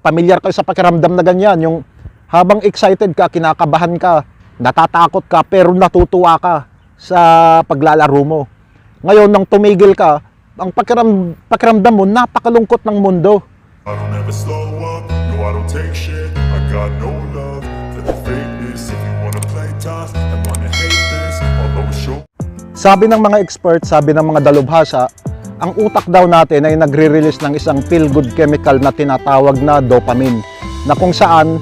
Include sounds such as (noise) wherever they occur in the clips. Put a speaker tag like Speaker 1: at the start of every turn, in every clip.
Speaker 1: pamilyar kayo sa pakiramdam na ganyan, yung habang excited ka, kinakabahan ka, natatakot ka, pero natutuwa ka sa paglalaro mo. Ngayon, nang tumigil ka, ang pakiram, pakiramdam mo, napakalungkot ng mundo.
Speaker 2: I don't ever slow up, no I don't take shit I got no love for the fakeness If you wanna play tough and wanna hate this I'll always show
Speaker 1: Sabi ng mga experts, sabi ng mga dalubhasa, ang utak daw natin ay nagre-release ng isang feel-good chemical na tinatawag na dopamine. Na kung saan,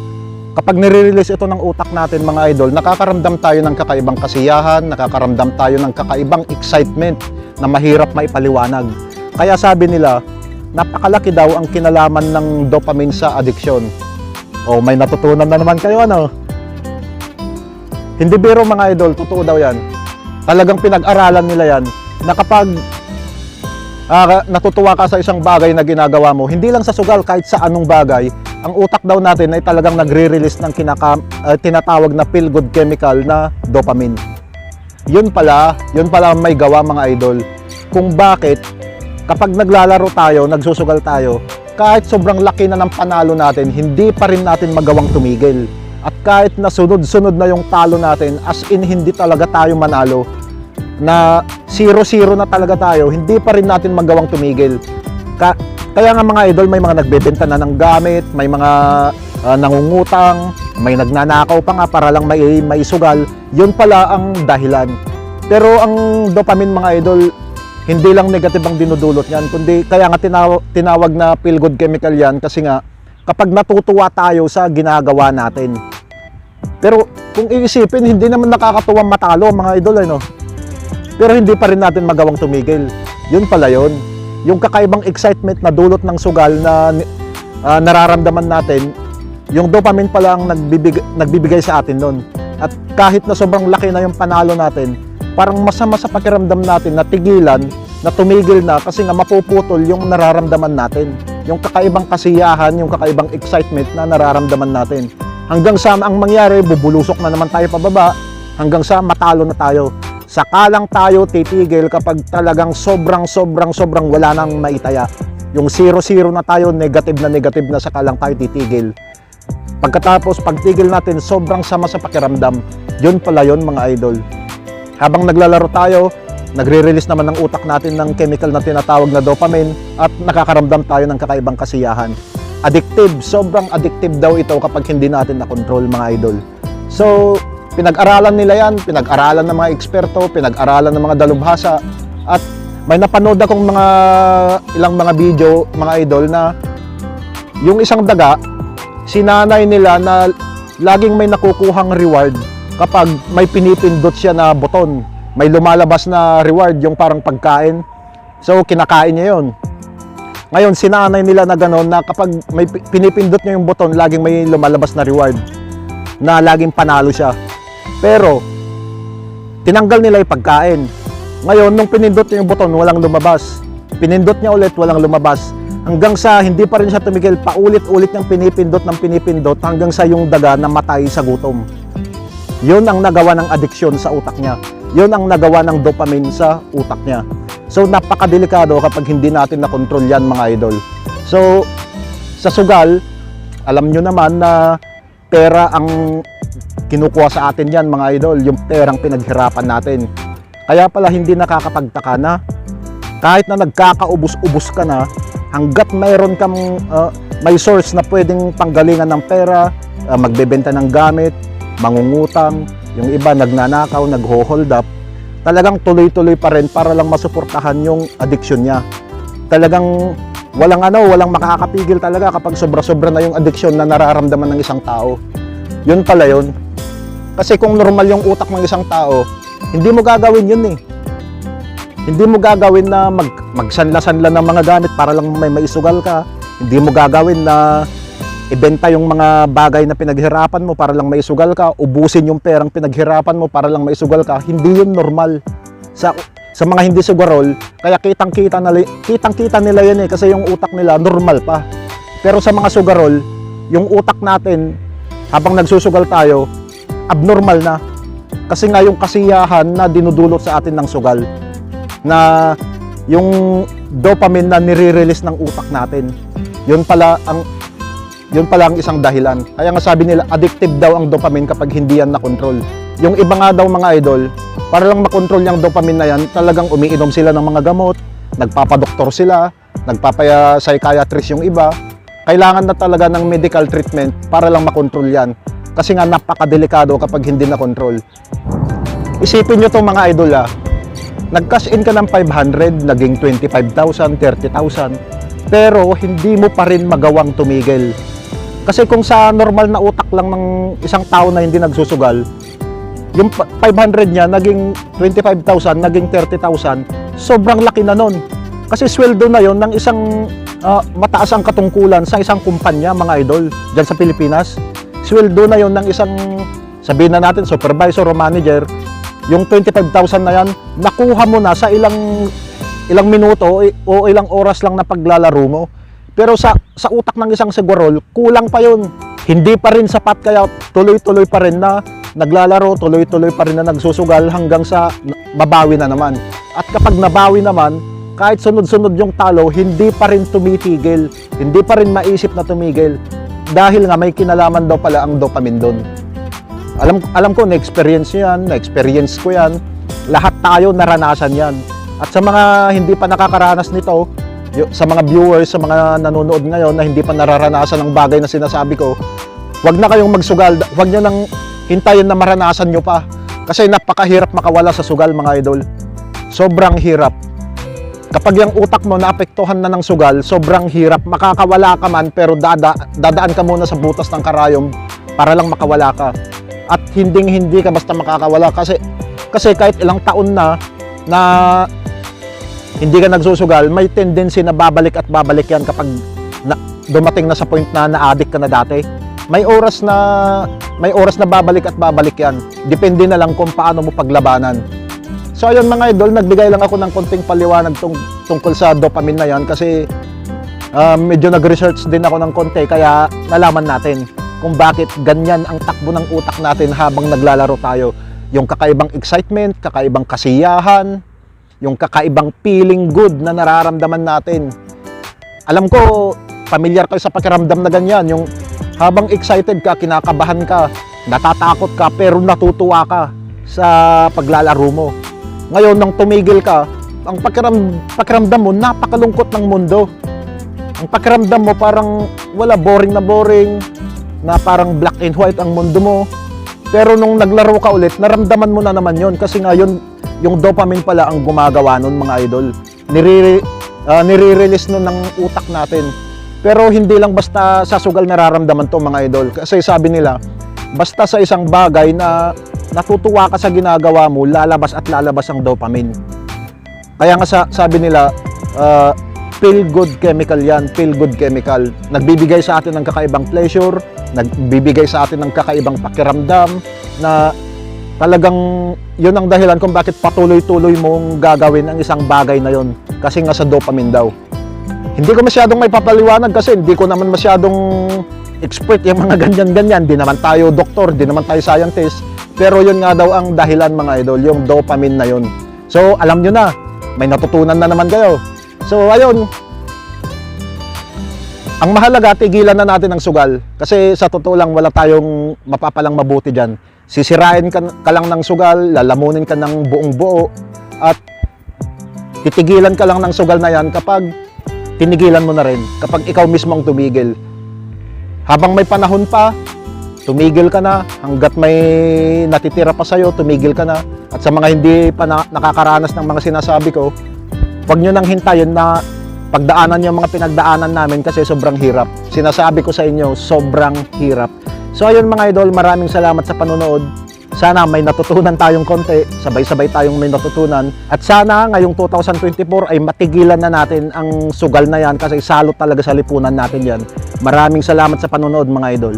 Speaker 1: kapag nire-release ito ng utak natin mga idol, nakakaramdam tayo ng kakaibang kasiyahan, nakakaramdam tayo ng kakaibang excitement na mahirap maipaliwanag. Kaya sabi nila, napakalaki daw ang kinalaman ng dopamine sa addiction. O may natutunan na naman kayo ano? Hindi biro mga idol, totoo daw yan talagang pinag-aralan nila yan na kapag ah, natutuwa ka sa isang bagay na ginagawa mo, hindi lang sa sugal, kahit sa anong bagay, ang utak daw natin ay talagang nagre-release ng kinaka, ah, tinatawag na feel-good chemical na dopamine. Yun pala, yun pala may gawa mga idol. Kung bakit, kapag naglalaro tayo, nagsusugal tayo, kahit sobrang laki na ng panalo natin, hindi pa rin natin magawang tumigil. At kahit na sunod-sunod na yung talo natin, as in hindi talaga tayo manalo, na 0-0 na talaga tayo, hindi pa rin natin magawang tumigil. Ka- kaya nga mga idol, may mga nagbebenta na ng gamit, may mga ah, nangungutang, may nagnanakaw pa nga para lang may, may sugal. Yun pala ang dahilan. Pero ang dopamine mga idol, hindi lang negative ang dinudulot niyan, kundi kaya nga tinaw- tinawag na feel good chemical yan kasi nga kapag natutuwa tayo sa ginagawa natin. Pero kung iisipin, hindi naman nakakatuwang matalo mga idol, ano? Pero hindi pa rin natin magawang tumigil. Yun pala yun. Yung kakaibang excitement na dulot ng sugal na ah, nararamdaman natin, yung dopamine pala ang nagbibig, nagbibigay sa atin nun. At kahit na sobrang laki na yung panalo natin, parang masama sa pakiramdam natin na tigilan, na tumigil na kasi nga mapuputol yung nararamdaman natin. Yung kakaibang kasiyahan, yung kakaibang excitement na nararamdaman natin. Hanggang sa ang mangyari, bubulusok na naman tayo pababa, hanggang sa matalo na tayo. Saka lang tayo titigil kapag talagang sobrang sobrang sobrang wala nang maitaya. Yung 0-0 na tayo, negative na negative na saka lang tayo titigil. Pagkatapos, pagtigil natin, sobrang sama sa pakiramdam. Yun pala yun mga idol. Habang naglalaro tayo, nagre-release naman ng utak natin ng chemical na tinatawag na dopamine at nakakaramdam tayo ng kakaibang kasiyahan. Addictive, sobrang addictive daw ito kapag hindi natin na-control mga idol. So, pinag-aralan nila yan, pinag-aralan ng mga eksperto, pinag-aralan ng mga dalubhasa at may napanood akong mga ilang mga video, mga idol na yung isang daga, sinanay nila na laging may nakukuhang reward kapag may pinipindot siya na buton. May lumalabas na reward, yung parang pagkain. So, kinakain niya yun. Ngayon, sinanay nila na gano'n na kapag may pi- pinipindot niya yung buton, laging may lumalabas na reward na laging panalo siya. Pero, tinanggal nila yung pagkain. Ngayon, nung pinindot niya yung buton, walang lumabas. Pinindot niya ulit, walang lumabas. Hanggang sa hindi pa rin siya tumigil, paulit-ulit niyang pinipindot ng pinipindot hanggang sa yung daga namatay sa gutom. Yun ang nagawa ng addiction sa utak niya. Yun ang nagawa ng dopamine sa utak niya. So napakadelikado kapag hindi natin na-control yan mga idol. So sa sugal, alam nyo naman na pera ang kinukuha sa atin yan mga idol. Yung perang pinaghirapan natin. Kaya pala hindi nakakapagtaka na kahit na nagkakaubos-ubos ka na, hanggat mayroon kang uh, may source na pwedeng panggalingan ng pera, uh, magbebenta ng gamit, mangungutang, yung iba nagnanakaw, nagho-hold up, talagang tuloy-tuloy pa rin para lang masuportahan yung addiction niya. Talagang walang ano, walang makakapigil talaga kapag sobra-sobra na yung addiction na nararamdaman ng isang tao. Yun pala yun. Kasi kung normal yung utak ng isang tao, hindi mo gagawin yun eh. Hindi mo gagawin na mag, magsanla-sanla ng mga gamit para lang may maisugal ka. Hindi mo gagawin na ibenta yung mga bagay na pinaghirapan mo para lang maisugal ka. Ubusin yung perang pinaghirapan mo para lang maisugal ka. Hindi yun normal. Sa, sa mga hindi sugarol, kaya kitang-kita na, kitang-kita nila yun eh kasi yung utak nila normal pa. Pero sa mga sugarol, yung utak natin habang nagsusugal tayo, abnormal na. Kasi nga yung kasiyahan na dinudulot sa atin ng sugal na yung dopamine na nire-release ng utak natin. Yun pala ang yun pala ang isang dahilan. Kaya nga sabi nila, addictive daw ang dopamine kapag hindi yan na-control. Yung iba nga daw mga idol, para lang makontrol yung dopamine na yan, talagang umiinom sila ng mga gamot, nagpapadoktor sila, nagpapaya-psychiatrist yung iba. Kailangan na talaga ng medical treatment para lang makontrol yan. Kasi nga napakadelikado kapag hindi na-control. Isipin nyo itong mga idol ah, nag-cash in ka ng 500, naging 25,000, 30,000, pero hindi mo pa rin magawang tumigil. Kasi kung sa normal na utak lang ng isang tao na hindi nagsusugal, yung pa- 500 niya naging 25,000, naging 30,000, sobrang laki na nun. Kasi sweldo na yon ng isang ah, mataas ang katungkulan sa isang kumpanya, mga idol, dyan sa Pilipinas. Sweldo na yon ng isang, sabihin na natin, supervisor o manager, yung 25,000 na yan, nakuha mo na sa ilang ilang minuto o, ilang oras lang na paglalaro mo. Pero sa sa utak ng isang sigurol, kulang pa yun. Hindi pa rin sapat kaya tuloy-tuloy pa rin na naglalaro, tuloy-tuloy pa rin na nagsusugal hanggang sa mabawi na naman. At kapag nabawi naman, kahit sunod-sunod yung talo, hindi pa rin tumitigil. Hindi pa rin maisip na tumigil. Dahil nga may kinalaman daw pala ang dopamine doon. Alam alam ko na-experience yan, na-experience ko yan. Lahat tayo naranasan yan. At sa mga hindi pa nakakaranas nito, sa mga viewers, sa mga nanonood ngayon na hindi pa nararanasan ng bagay na sinasabi ko, wag na kayong magsugal, wag nyo nang hintayin na maranasan nyo pa. Kasi napakahirap makawala sa sugal mga idol. Sobrang hirap. Kapag yung utak mo naapektuhan na ng sugal, sobrang hirap. Makakawala ka man pero dada, dadaan ka muna sa butas ng karayom para lang makawala ka. At hinding hindi ka basta makakawala kasi kasi kahit ilang taon na na hindi ka nagsusugal, may tendency na babalik at babalik yan kapag na, dumating na sa point na na-addict ka na dati. May oras na may oras na babalik at babalik yan. Depende na lang kung paano mo paglabanan. So ayun mga idol, nagbigay lang ako ng konting paliwanag tung, tungkol sa dopamine na yan kasi ah, medyo nag-research din ako ng konti kaya nalaman natin kung bakit ganyan ang takbo ng utak natin habang naglalaro tayo. Yung kakaibang excitement, kakaibang kasiyahan, yung kakaibang feeling good na nararamdaman natin. Alam ko, familiar kayo sa pakiramdam na ganyan, yung habang excited ka, kinakabahan ka, natatakot ka, pero natutuwa ka sa paglalaro mo. Ngayon, nang tumigil ka, ang pakiram, pakiramdam mo, napakalungkot ng mundo. Ang pakiramdam mo parang wala boring na boring, na parang black and white ang mundo mo. Pero nung naglaro ka ulit, naramdaman mo na naman yon kasi nga yun, yung dopamine pala ang gumagawa nun mga idol. Nire, ah, nire-release nun ng utak natin. Pero hindi lang basta sa sugal nararamdaman to mga idol. Kasi sabi nila, basta sa isang bagay na natutuwa ka sa ginagawa mo, lalabas at lalabas ang dopamine. Kaya nga sa, sabi nila, uh, feel good chemical yan, feel good chemical. Nagbibigay sa atin ng kakaibang pleasure, nagbibigay sa atin ng kakaibang pakiramdam na talagang yun ang dahilan kung bakit patuloy-tuloy mong gagawin ang isang bagay na yun. Kasi nga sa dopamine daw. Hindi ko masyadong may papaliwanag kasi hindi ko naman masyadong expert yung mga (laughs) ganyan-ganyan. Di naman tayo doktor, di naman tayo scientist. Pero yun nga daw ang dahilan mga idol, yung dopamine na yun. So alam nyo na, may natutunan na naman kayo. So ayun, ang mahalaga, tigilan na natin ang sugal. Kasi sa totoo lang, wala tayong mapapalang mabuti dyan. Sisirain ka, ka lang ng sugal, lalamunin ka ng buong buo, at titigilan ka lang ng sugal na yan kapag tinigilan mo na rin. Kapag ikaw mismo ang tumigil. Habang may panahon pa, tumigil ka na. Hanggat may natitira pa sa'yo, tumigil ka na. At sa mga hindi pa na, nakakaranas ng mga sinasabi ko, huwag nyo nang hintayin na pagdaanan yung mga pinagdaanan namin kasi sobrang hirap. Sinasabi ko sa inyo, sobrang hirap. So ayun mga idol, maraming salamat sa panonood. Sana may natutunan tayong konti, sabay-sabay tayong may natutunan. At sana ngayong 2024 ay matigilan na natin ang sugal na yan kasi salot talaga sa lipunan natin yan. Maraming salamat sa panonood mga idol.